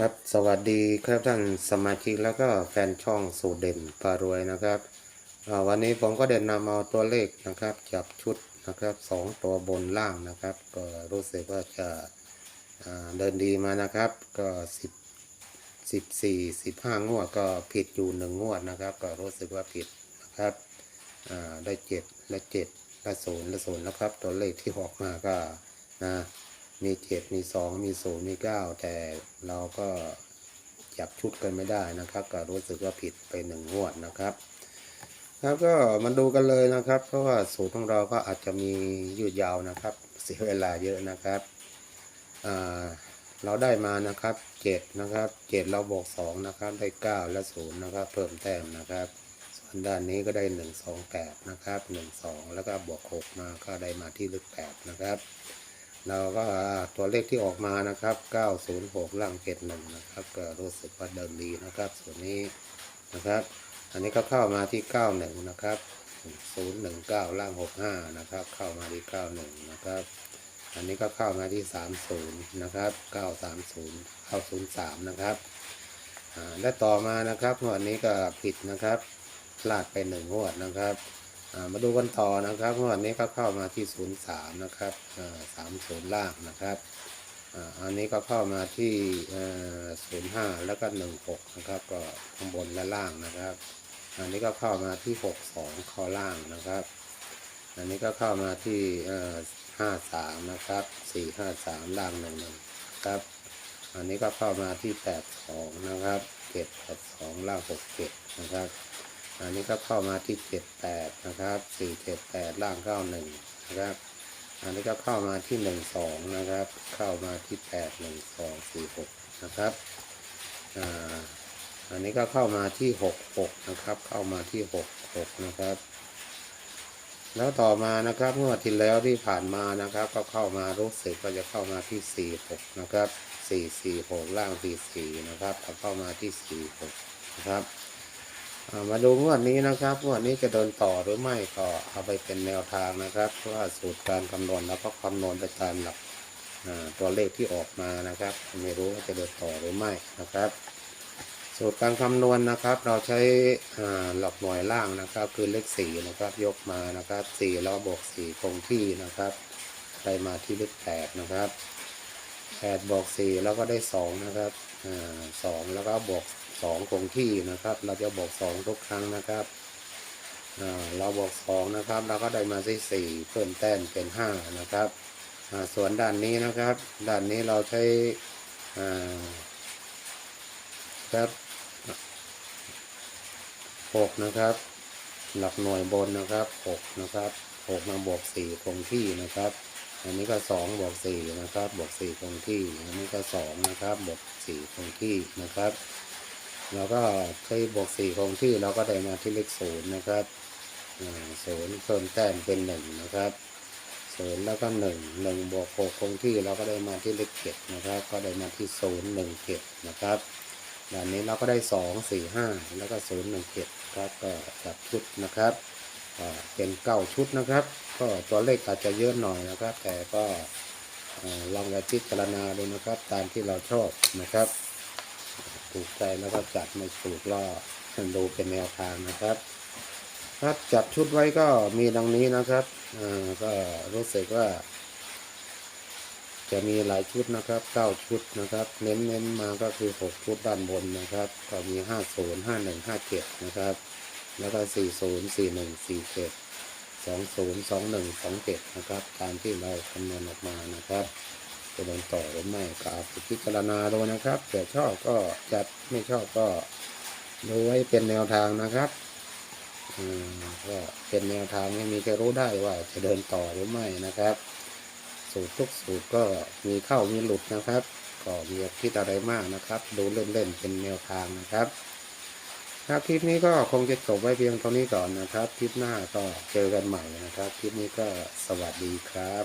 ครับสวัสดีครับท่านสมาชิกแล้วก็แฟนช่องสูตรเด่นพารวยนะครับวันนี้ผมก็เด่นนำเอาตัวเลขนะครับจับชุดนะครับสองตัวบนล่างนะครับ ก็รู้สึกว่าจะเดินดีมานะครับ ก็สิบสิบสี่สิบห้างวดก็ผิดอยู่หนึ่งงวดนะครับ ก็รู้สึกว่าผิดนะครับได้เจ็ดและเจ็ดและศูนย์และศูนย์นะครับ ตัวเลขที่ออกมาก็นะ มีเจ็ดมีสองมีศูนย์มีเก้าแต่เราก็จับชุดกันไม่ได้นะครับ ก็รู้สึกว่าผิดไปหนึ่งงวดนะครับแล้วก็มาดูกันเลยนะครับ เพราะว่าสูตรของเราก็อาจจะมียืดยาวนะครับเสียเวลาเยอะนะครับเราได้มานะครับเจ็ดนะครับเจ็ดเราบวกสองนะครับได้เก้าและศูนย์นะครับ เพิ่มแต้มนะครับส่วนด้านนี้ก็ได้หนึ่งสองแปดนะครับหนึ่งสองแล้วก็บวกหกมาก็ได้มาที่ลึกแปดนะครับ เราก็ตัวเลขที่ออกมานะครับ 906ล่างเกตหนึ่งนะครับ ก็รู้สึกว่าเดิมดีนะครับ ส่วนนี้นะครับ อันนี้ก็เข้ามาที่ 91 นะครับ 019ล่าง65 นะครับ เข้ามาที่ 91 นะครับ อันนี้ก็เข้ามาที่ 30 นะครับ 930 903 นะครับและต่อมานะครับงวดนี้ก็ผิดนะครับพลาดไปหนึ่งงวดนะครับ มาดูกันต่อนะครับงวดนี้ก็เข้ามาที่03นะครับสามศูนย์ล่างนะครับอันนี้ก็เข้ามาที่ศูนย์ห้าแล้วก็16นะครับ ก็ข้างบนและล่างนะครับ อันนี้ก็เข้ามาที่62ข้อล่างนะครับ อันนี้ก็เข้ามาที่ห้าสามนะครับสี่ห้าสามล่างหนึ่งหนึ่งครับ อันนี้ก็เข้ามาที่แปดสองนะครับเจ็ดแปดสองล่างหกเจ็ดนะครับ อันนี้ก็เข้ามาที่เจ็ดแปดนะครับสี่เจ็ดแปดล่างเก้าหนึ่งนะครับ อันนี้ก็เข้ามาที่หนึ่งสองนะครับ เข้ามาที่แปดหนึ่งสองสี่หกนะครับอ่าอันนี้ก็เข้ามาที่หกหกนะครับ เข้ามาที่หกหกนะครับ แล้วต่อมานะครับเมื่อที่แล้วที่ผ่านมานะครับ ก็เข้ามารู้สึกก็จะเข้ามาที่สี่หกนะครับสี่สี่หกล่างสี่สี่นะครับเข้ามาที่สี่หกนะครับ มาดูงวดนี้นะครับงวดนี้จะเดินต่อหรือไม่ก็เอาไปเป็นแนวทางนะครับเพราะว่าสูตรการคำนวณแล้วก็คำนวณไปตามหลักตัวเลขที่ออกมานะครับ ไม่รู้ว่าจะเดินต่อหรือไม่นะครับ สูตรการคำนวณนะครับ เราใช้หลักหน่วยล่างนะครับ คือเลขสี่นะครับ ยกมานะครับสี่แล้วบวกสี่คงที่นะครับได้มาที่เลขแปดนะครับแปดบวกสี่แล้วก็ได้สองนะครับสองแล้วก็บวก สองคงที่นะครับ เราจะบอกสองทุกครั้งนะครับเราบอกสองนะครับ เราก็ได้มาที่สี่เพิ่มแต้มเป็นห้านะครับส่วนด้านนี้นะครับ ด้านนี้เราใช้ครับหกนะครับ หลักหน่วยบนนะครับหกนะครับหกมาบวกสี่คงที่นะครับ อันนี้ก็สองบวกสี่นะครับบวกสี่คงที่ อันนี้ก็สองนะครับบวกสี่คงที่นะครับ แล้วก็ใช้บวกสี่คงที่เราก็ได้มาที่เลขศูนย์นะครับศูนย์เพิ่มแต้มเป็นหนึ่งนะครับศูนย์แล้วก็หนึ่งหนึ่งบวกหกคงที่เราก็ได้มาที่เลขเจ็ดนะครับ ก็ได้มาที่ศูนย์หนึ่งเจ็ดนะครับด้านนี้เราก็ได้สองสี่ห้าแล้วก็ศูนย์หนึ่งเจ็ดครับก็จับชุดนะครับเป็นเก้าชุดนะครับ ก็ตัวเลขอาจจะเยอะหน่อยนะครับ แต่ก็ลองไปพิจารณาดูนะครับ ตามที่เราชอบนะครับ ถูกใจแล้วก็จัดไม่ถูกล่อดูเป็นแนวทางนะครับครับจัดชุดไว้ก็มีดังนี้นะครับอ่าก็รู้สึกว่า จะมีหลายชุดนะครับเก้าชุดนะครับ เน้นเน้นๆมาก็คือหกชุดด้านบนนะครับ ก็มีห้าศูนย์ห้าหนึ่งห้าเจ็ดนะครับ แล้วก็สี่ศูนย์สี่หนึ่งสี่เจ็ดสองศูนย์สองหนึ่งสองเจ็ดนะครับ ตามที่เราคำนวณออกมานะครับ จะเดินต่อหรือไม่ก็เอาไปพิจารณาดูนะครับแต่ชอบก็จัดไม่ชอบก็ดูไว้เป็นแนวทางนะครับก็เป็นแนวทางไม่มีใครรู้ได้ว่าจะเดินต่อหรือไม่นะครับ สูตรทุกสูตรก็มีเข้ามีหลุดนะครับ ก็มีคิดอะไรมากนะครับ ดูเล่นๆเป็นแนวทางนะครับครับคลิปนี้ก็คงจะจบไว้เพียงเท่านี้ก่อนนะครับ คลิปหน้าก็เจอกันใหม่นะครับ คลิปนี้ก็สวัสดีครับ